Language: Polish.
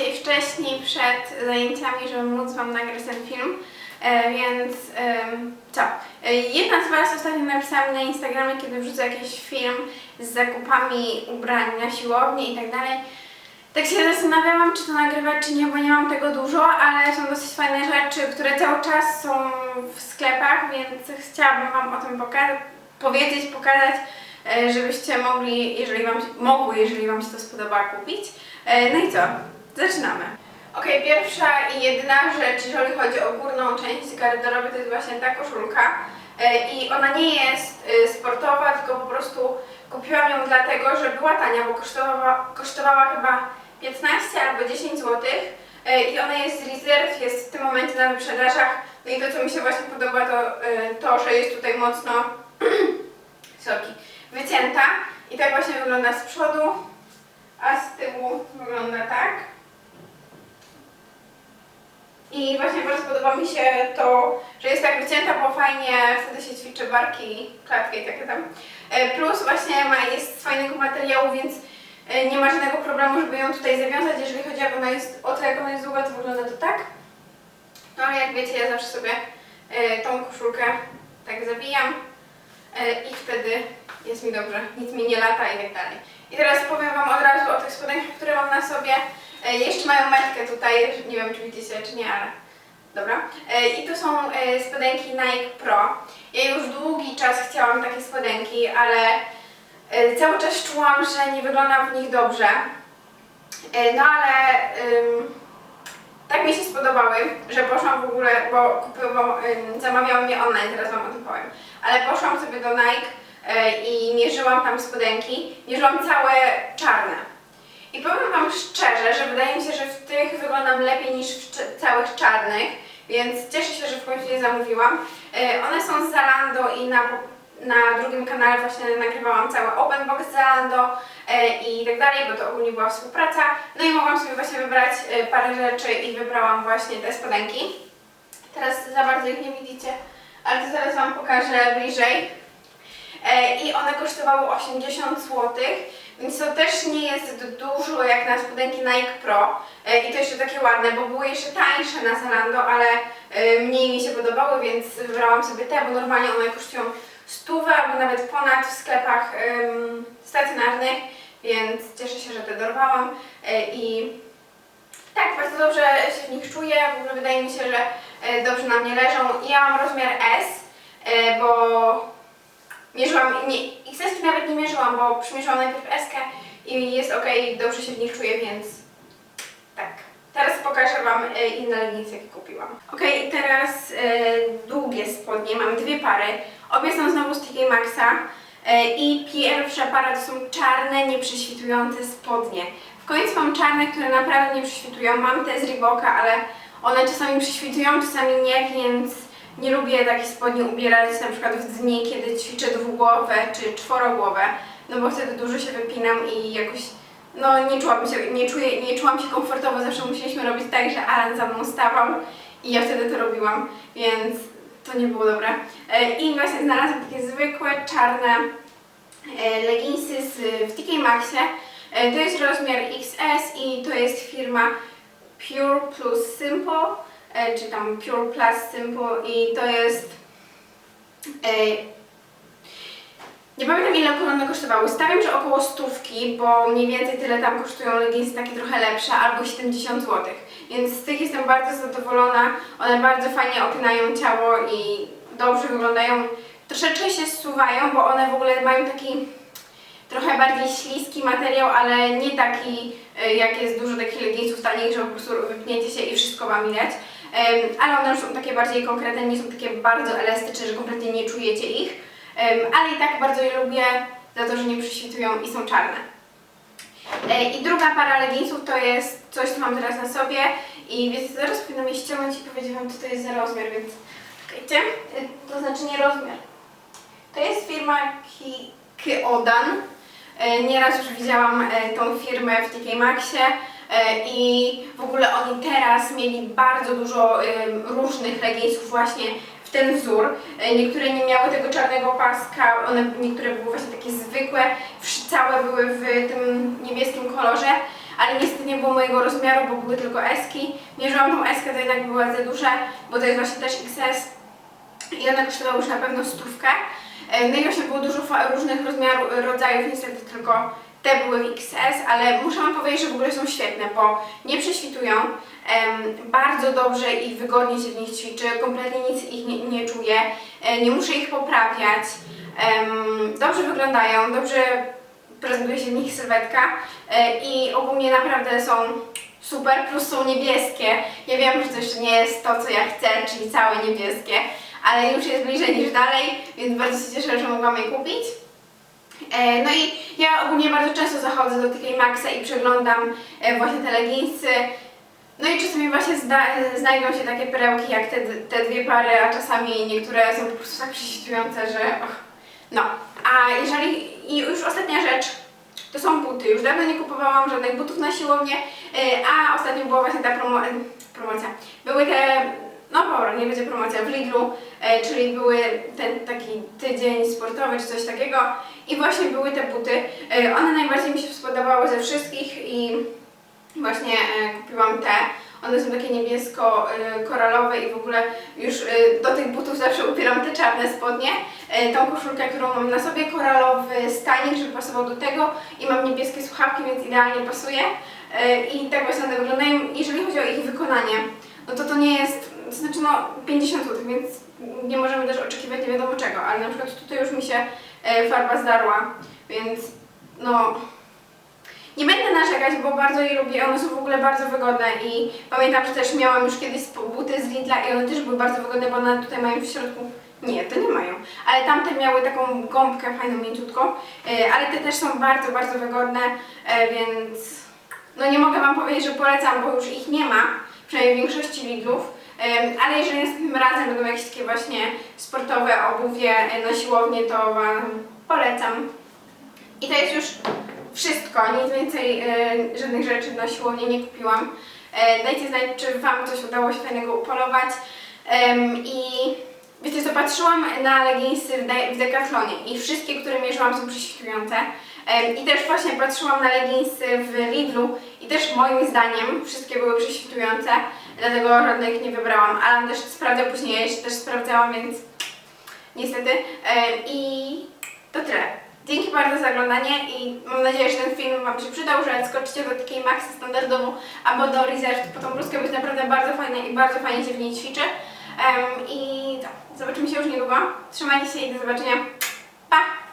dzisiaj wcześniej przed zajęciami, żeby móc Wam nagrać ten film, e, więc em, co? E, Jedna z Was ostatnio napisała na Instagramie, kiedy wrzucę jakiś film z zakupami ubrań na siłowni i tak dalej. Tak się zastanawiałam, czy to nagrywać, czy nie, bo nie mam tego dużo, ale są dosyć fajne rzeczy, które cały czas są w sklepach, więc chciałabym Wam o tym poka- powiedzieć, pokazać, e, żebyście mogli, jeżeli wam, mogły, jeżeli Wam się to spodoba, kupić. E, No i co? Zaczynamy. Okej, pierwsza i jedyna rzecz, jeżeli chodzi o górną część garderoby, to jest właśnie ta koszulka. E, I ona nie jest e, sportowa, tylko po prostu kupiłam ją dlatego, że była tania, bo kosztowała, kosztowała chyba 15 albo 10 zł. I ona jest z rezerw, jest w tym momencie na wyprzedażach. No i to, co mi się właśnie podoba, to e, to, że jest tutaj mocno sorki, wycięta. I tak właśnie wygląda z przodu, a z tyłu wygląda tak. I właśnie bardzo podoba mi się to, że jest tak wycięta, bo fajnie wtedy się ćwiczy barki, klatki i takie tam. E, Plus właśnie ma, jest z fajnego materiału, więc e, nie ma żadnego problemu, żeby ją tutaj zawiązać. Jeżeli chodzi ona jest, o to jak ona jest długa, to wygląda to tak. No ale jak wiecie, ja zawsze sobie e, tą koszulkę tak zawijam i wtedy jest mi dobrze, nic mi nie lata i tak dalej. I teraz powiem Wam od razu o tych spodenkach, które mam na sobie. E, Jeszcze mają metkę tutaj, nie wiem czy widzicie czy nie, ale dobra. E, I to są e, spodenki Nike Pro. Ja już długi czas chciałam takie spodenki, ale cały czas czułam, że nie wyglądam w nich dobrze. No ale tak mi się spodobały, że poszłam w ogóle, bo zamawiałam je online, teraz Wam o tym powiem. Ale poszłam sobie do Nike i mierzyłam tam spodenki. Mierzyłam całe czarne. I powiem Wam szczerze, że wydaje mi się, że w tych wyglądam lepiej niż w całych czarnych, więc cieszę się, że w końcu je zamówiłam. E, one są z Zalando i na, na drugim kanale właśnie nagrywałam cały open box z Zalando e, i tak dalej, bo to ogólnie była współpraca. No i mogłam sobie właśnie wybrać e, parę rzeczy i wybrałam właśnie te spodenki. Teraz za bardzo ich nie widzicie, ale to zaraz Wam pokażę bliżej. I one kosztowały 80 zł, więc to też nie jest dużo jak na spodenki Nike Pro. E, I to jeszcze takie ładne, bo były jeszcze tańsze na Zalando, ale e, mniej mi się podobały, więc wybrałam sobie te, bo normalnie one kosztują stówę albo nawet ponad w sklepach stacjonarnych, więc cieszę się, że te dorwałam. E, I tak, bardzo dobrze się w nich czuję, w ogóle wydaje mi się, że dobrze na mnie leżą. Ja mam rozmiar S, bo Mierzyłam, nie, XS nawet nie mierzyłam, bo przymierzyłam najpierw S i jest ok, dobrze się w nich czuję, więc tak. Teraz pokażę Wam e, inne leginsy, jakie kupiłam. Ok, i teraz e, długie spodnie, mam dwie pary. Obie są znowu z TK Maxa e, i pierwsza para to są czarne, nieprześwitujące spodnie. W końcu mam czarne, które naprawdę nie prześwitują. Mam te z Reeboka, ale one czasami prześwitują, czasami nie, więc nie lubię takich spodni ubierać na przykład w dni, kiedy ćwiczę dwugłowe czy czworogłowe, no bo wtedy dużo się wypinam i jakoś no nie czułam się, nie, czuję, nie czułam się komfortowo, zawsze musieliśmy robić tak, że Alan za mną stawał i ja wtedy to robiłam, więc to nie było dobre. E, I właśnie znalazłam takie zwykłe, czarne e, leginsy w TK Maxie. E, To jest rozmiar XS i to jest firma Pure Plus Simple, czy tam Pure Plus Simple i to jest... e, Nie pamiętam ile one kosztowały. Stawiam, że około stówki, bo mniej więcej tyle tam kosztują leginsy takie trochę lepsze, albo 70 zł. Więc z tych jestem bardzo zadowolona. One bardzo fajnie opinają ciało i dobrze wyglądają. Troszeczkę się zsuwają, bo one w ogóle mają taki trochę bardziej śliski materiał, ale nie taki, e, jak jest dużo takich leginsów tanich, że po prostu wypniecie się i wszystko Wam widać. Ale one już są takie bardziej konkretne, nie są takie bardzo elastyczne, że kompletnie nie czujecie ich. Ale i tak bardzo je lubię za to, że nie prześwitują i są czarne. E, I druga para leginsów to jest coś, co mam teraz na sobie i wiecie, zaraz powinnam je ściągnąć i powiedzieć Wam, co to jest za rozmiar, więc czekajcie, E, to znaczy nie rozmiar. To jest firma Ki Kyodan. E, Nieraz już widziałam tą firmę w TK Maxie i w ogóle oni teraz mieli bardzo dużo em, różnych leginsów właśnie w ten wzór. E, Niektóre nie miały tego czarnego paska, one niektóre były właśnie takie zwykłe, całe były w tym niebieskim kolorze, ale niestety nie było mojego rozmiaru, bo były tylko eski. Mierzyłam tą eskę, to jednak była za duże, bo to jest właśnie też XS i one kosztowały już na pewno stówkę. E, No i właśnie było dużo różnych rozmiarów, rodzajów, niestety tylko te były w XS, ale muszę Wam powiedzieć, że w ogóle są świetne, bo nie prześwitują, bardzo dobrze i wygodnie się w nich ćwiczy, kompletnie nic ich nie, nie czuję, e, nie muszę ich poprawiać, dobrze wyglądają, dobrze prezentuje się w nich sylwetka e, i ogólnie naprawdę są super, plus są niebieskie. Ja wiem, że to jeszcze nie jest to, co ja chcę, czyli całe niebieskie, ale już jest bliżej niż dalej, więc bardzo się cieszę, że mogłam je kupić. E, No i ja ogólnie bardzo często zachodzę do TK Maxa i przeglądam e, właśnie te leginsy. No i czasami właśnie zda, znajdą się takie perełki jak te, te dwie pary, a czasami niektóre są po prostu tak prześwitujące, że och. No, a jeżeli, i już ostatnia rzecz, to są buty. Już dawno nie kupowałam żadnych butów na siłownię, e, a ostatnio była właśnie ta promo, promocja. Były te, no dobra, nie będzie promocja, w Lidlu, e, czyli były ten taki tydzień sportowy czy coś takiego i właśnie były te buty. E, One najbardziej mi się spodobały ze wszystkich i właśnie e, kupiłam te. One są takie niebiesko-koralowe i w ogóle już e, do tych butów zawsze upieram te czarne spodnie. E, Tą koszulkę, którą mam na sobie, koralowy stanik, żeby pasował do tego i mam niebieskie słuchawki, więc idealnie pasuje. E, I tak właśnie one wyglądają. Jeżeli chodzi o ich wykonanie, no to to nie jest, to znaczy no 50 zł, więc nie możemy też oczekiwać nie wiadomo czego, ale na przykład tutaj już mi się e, farba zdarła, więc no nie będę narzekać, bo bardzo je lubię, one są w ogóle bardzo wygodne i pamiętam, że też miałam już kiedyś buty z Lidla i one też były bardzo wygodne, bo one tutaj mają w środku, nie, to nie mają, ale tamte miały taką gąbkę fajną, mięciutką, e, ale te też są bardzo, bardzo wygodne, e, więc no nie mogę Wam powiedzieć, że polecam, bo już ich nie ma, przynajmniej w większości Lidlów, ale jeżeli następnym razem będą jakieś takie właśnie sportowe obuwie na siłownię, to Wam polecam. I to jest już wszystko, nic więcej, e, żadnych rzeczy na siłownię nie kupiłam. E, dajcie znać, czy Wam coś udało się fajnego upolować. I wiecie co, patrzyłam na leginsy w, de- w Decathlonie i wszystkie, które mierzyłam są prześwitujące. I też właśnie patrzyłam na leginsy w Lidlu i też moim zdaniem wszystkie były prześwitujące, dlatego żadnych nie wybrałam. Alan też sprawdzał później, ja jeszcze też sprawdzałam, więc niestety. Em, I to tyle. Dzięki bardzo za oglądanie i mam nadzieję, że ten film Wam się przydał, że skoczycie do takiej Maxy standardowo albo do Reserve, bo tą bluzkę jest naprawdę bardzo fajna i bardzo fajnie się w niej ćwiczy. I to, zobaczymy się już niedługo. Trzymajcie się i do zobaczenia.